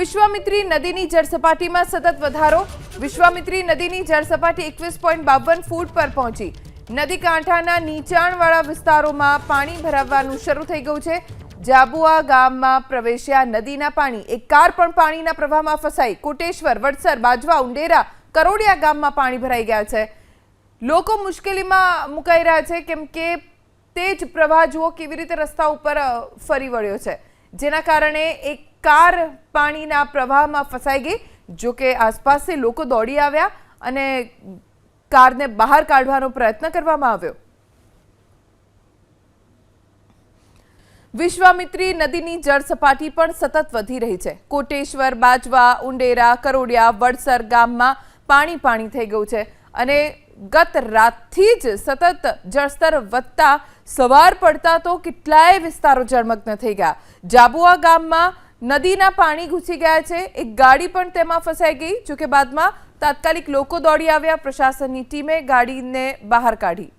વિશ્વામિત્રી નદીની જળસપાટીમાં સતત વધારો. વિશ્વામિત્રી નદીની જળસપાટી એકવીસ પોઈન્ટ બાવન ફૂટ પર પહોંચી. નદી કાંઠાના નીચાણવાળા વિસ્તારોમાં પાણી ભરાવવાનું શરૂ થઈ ગયું છે. જાબુઆ ગામમાં પ્રવેશ્યા નદીના પાણી. એક કાર પણ પાણીના પ્રવાહમાં ફસાઈ. કોટેશ્વર, વડસર, બાજવા, ઉંડેરા, કરોડિયા ગામમાં પાણી ભરાઈ ગયા છે. લોકો મુશ્કેલીમાં મુકાઈ રહ્યા છે. કેમ કે તે જ પ્રવાહ જુઓ કેવી રીતે રસ્તા ઉપર ફરી વળ્યો છે. જેના કારણે એક કાર પાણીના પ્રવાહમાં ફસાઈ ગઈ. જો કે આસપાસથી લોકો દોડી આવ્યા અને કારને બહાર કાઢવાનો પ્રયત્ન કરવામાં આવ્યો. વિશ્વામિત્રી નદીની જળ સપાટી પણ સતત વધી રહી છે. કોટેશ્વર, બાજવા, ઉંડેરા, કરોડિયા, વડસર ગામમાં પાણી પાણી થઈ ગયું છે અને ગત રાતથી જ સતત જળસ્તર વધતા સવાર પડતા તો કેટલાય વિસ્તારો જળમગ્ન થઈ ગયા. જાબુઆ ગામમાં નદીના પાણી ઘૂસી ગયા છે. એક ગાડી પણ તેમાં ફસાઈ ગઈ, જોકે બાદમાં તાત્કાલિક લોકો દોડી આવ્યા. પ્રશાસનની ટીમે ગાડીને બહાર કાઢી.